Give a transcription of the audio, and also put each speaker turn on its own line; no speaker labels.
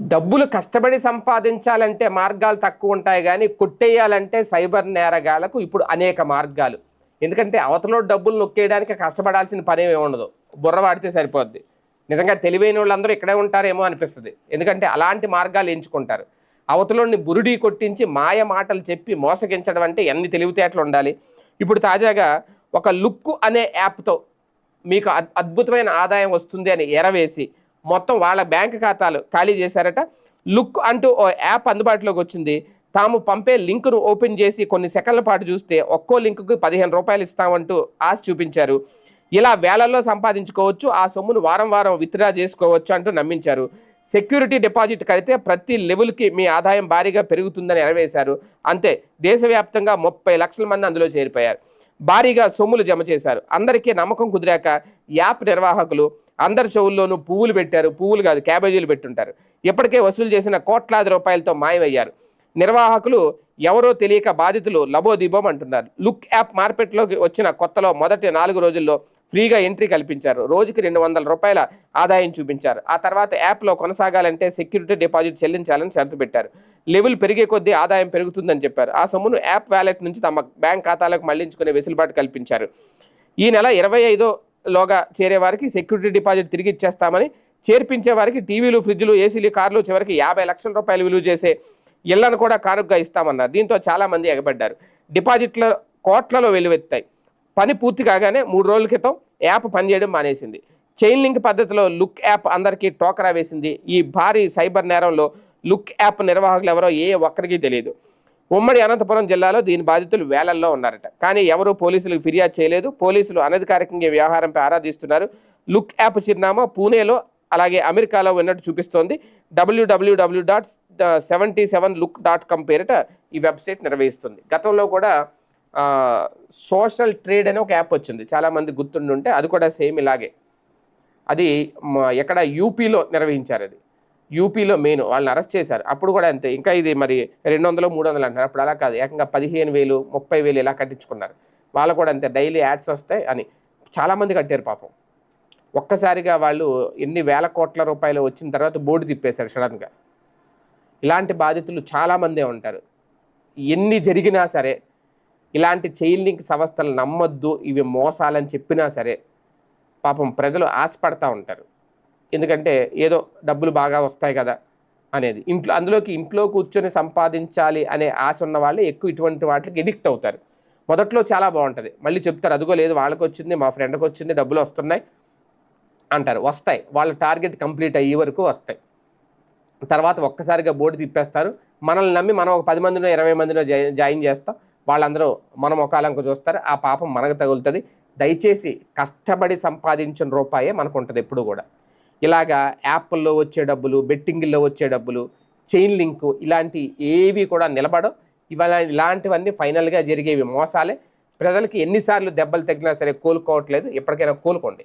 డబ్బులు కష్టపడి సంపాదించాలంటే మార్గాలు తక్కువ ఉంటాయి కానీ కొట్టేయాలంటే సైబర్ నేరగాళ్ళకు ఇప్పుడు అనేక మార్గాలు. ఎందుకంటే అవతలో డబ్బులు నొక్కేయడానికి కష్టపడాల్సిన పని ఏమి ఉండదు. బుర్ర వాడితే సరిపోద్ది. నిజంగా తెలివైన వాళ్ళందరూ ఇక్కడే ఉంటారేమో అనిపిస్తుంది. ఎందుకంటే అలాంటి మార్గాలు ఎంచుకుంటారు. అవతలోని బురుడి కొట్టించి మాయ మాటలు చెప్పి మోసగించడం అంటే ఎన్ని తెలివితేటలు ఉండాలి. ఇప్పుడు తాజాగా ఒక లుక్ అనే యాప్తో మీకు అద్- అద్భుతమైన ఆదాయం వస్తుంది అని ఎరవేసి మొత్తం వాళ్ళ బ్యాంక్ ఖాతాలు ఖాళీ చేశారట. లుక్ అంటూ ఓ యాప్ అందుబాటులోకి వచ్చింది. తాము పంపే లింకును ఓపెన్ చేసి కొన్ని సెకండ్ల పాటు చూస్తే ఒక్కో లింకుకు పదిహేను రూపాయలు ఇస్తామంటూ ఆశ చూపించారు. ఇలా వేలల్లో సంపాదించుకోవచ్చు ఆ సొమ్మును వారం వారం విత్డ్రా చేసుకోవచ్చు అంటూ నమ్మించారు. సెక్యూరిటీ డిపాజిట్ కడితే ప్రతి లెవెల్కి మీ ఆదాయం భారీగా పెరుగుతుందని ఎరవేశారు. అంతే దేశవ్యాప్తంగా ముప్పై లక్షల మంది అందులో చేరిపోయారు. భారీగా సొమ్ములు జమ చేశారు. అందరికీ నమ్మకం కుదిరాక యాప్ నిర్వాహకులు అందరి చెవుల్లోనూ పువ్వులు పెట్టారు. పువ్వులు కాదు క్యాబేజీలు పెట్టుంటారు. ఇప్పటికే వసూలు చేసిన కోట్లాది రూపాయలతో మాయమయ్యారు. నిర్వాహకులు ఎవరో తెలియక బాధితులు లబోదిబోం అంటున్నారు లుక్ యాప్ మార్కెట్లోకి వచ్చిన కొత్తలో మొదటి నాలుగు రోజుల్లో ఫ్రీగా ఎంట్రీ కల్పించారు. రోజుకి రెండు వందల రూపాయల ఆదాయం చూపించారు. ఆ తర్వాత యాప్లో కొనసాగాలంటే సెక్యూరిటీ డిపాజిట్ చెల్లించాలని షరతు పెట్టారు. లెవెల్ పెరిగే కొద్దీ ఆదాయం పెరుగుతుందని చెప్పారు. ఆ సొమ్మును యాప్ వ్యాలెట్ నుంచి తమ బ్యాంక్ ఖాతాలకు మళ్ళించుకునే వెసులుబాటు కల్పించారు. ఈ నెల ఇరవై లోగా చేరే వారికి సెక్యూరిటీ డిపాజిట్ తిరిగి ఇచ్చేస్తామని చేర్పించే వారికి టీవీలు ఫ్రిడ్జ్లు ఏసీలు కార్లు చివరికి యాభై లక్షల రూపాయలు విలువ చేసే ఇళ్ళను కూడా కానుకగా ఇస్తామన్నారు. దీంతో చాలామంది ఎగబడ్డారు. డిపాజిట్ల కోట్లలో వెలువెత్తాయి పని పూర్తి కాగానే మూడు రోజుల క్రితం యాప్ పనిచేయడం మానేసింది. చైన్ లింక్ పద్ధతిలో లుక్ యాప్ అందరికీ టోకరా వేసింది. ఈ భారీ సైబర్ నేరంలో లుక్ యాప్ నిర్వాహకులు ఎవరో ఏ ఒక్కరికి తెలియదు. ఉమ్మడి అనంతపురం జిల్లాలో దీని బాధితులు వేలల్లో ఉన్నారట. కానీ ఎవరూ పోలీసులకు ఫిర్యాదు చేయలేదు. పోలీసులు అనధికారికంగా వ్యవహారంపై ఆరాధిస్తున్నారు లుక్ యాప్ చిరునామా పూణేలో అలాగే అమెరికాలో ఉన్నట్టు చూపిస్తోంది. డబ్ల్యూడబ్ల్యూడబ్ల్యూ dot seventy seven Look dot com పేరిట ఈ వెబ్సైట్ నిర్వహిస్తుంది. గతంలో కూడా సోషల్ ట్రేడ్ అనే ఒక యాప్ వచ్చింది. చాలామంది గుర్తుండుంటే అది కూడా సేమ్ ఇలాగే. అది ఎక్కడ యూపీలో నిర్వహించారు అది. యూపీలో మెయిన్ వాళ్ళని అరెస్ట్ చేశారు. అప్పుడు కూడా అంతే. ఇంకా ఇది మరి రెండు వందలు మూడు వందలు అంటారు అప్పుడు అలా కాదు. ఏకంగా పదిహేను వేలు ముప్పై వేలు ఇలా కట్టించుకున్నారు. వాళ్ళు కూడా అంతే. డైలీ యాడ్స్ వస్తాయి అని. చాలామంది కట్టారు పాపం. ఒక్కసారిగా వాళ్ళు ఎన్ని వేల కోట్ల రూపాయలు వచ్చిన తర్వాత బోర్డు తిప్పేశారు సడన్గా. ఇలాంటి బాధితులు చాలామందే ఉంటారు. ఎన్ని జరిగినా సరే ఇలాంటి చైన్ లింక్ సంస్థలు నమ్మొద్దు ఇవి మోసాలని చెప్పినా సరే పాపం ప్రజలు ఆశపడతా ఉంటారు. ఎందుకంటే ఏదో డబ్బులు బాగా వస్తాయి కదా అనేది. ఇంట్లో అందులోకి ఇంట్లో కూర్చొని సంపాదించాలి అనే ఆశ ఉన్న వాళ్ళే ఎక్కువ ఇటువంటి వాటికి ఎడిక్ట్ అవుతారు. మొదట్లో చాలా బాగుంటుంది. మళ్ళీ చెప్తారు అదిగో లేదు వాళ్ళకి వచ్చింది మా ఫ్రెండ్కి వచ్చింది డబ్బులు వస్తున్నాయి అంటారు. వస్తాయి. వాళ్ళ టార్గెట్ కంప్లీట్ అయ్యే వరకు వస్తాయి. తర్వాత ఒక్కసారిగా బోర్డు తిప్పేస్తారు. మనల్ని నమ్మి మనం ఒక పది మందినో ఇరవై మందినో జాయిన్ చేస్తాం. వాళ్ళందరూ మన ముఖాలంక చూస్తారు ఆ పాపం మనకు తగులుతుంది. దయచేసి కష్టపడి సంపాదించిన రూపాయే మనకు ఉంటుంది ఎప్పుడు కూడా. ఇలాగా యాప్ల్లో వచ్చే డబ్బులు బెట్టింగ్ల్లో వచ్చే డబ్బులు చైన్ లింకు ఇలాంటి ఏవి కూడా నిలబడవు. ఇవాళ ఇలాంటివన్నీ ఫైనల్గా జరిగేవి మోసాలే. ప్రజలకి ఎన్నిసార్లు దెబ్బలు తగిలినా సరే కోలుకోవట్లేదు. ఎప్పటికైనా కోలుకోండి.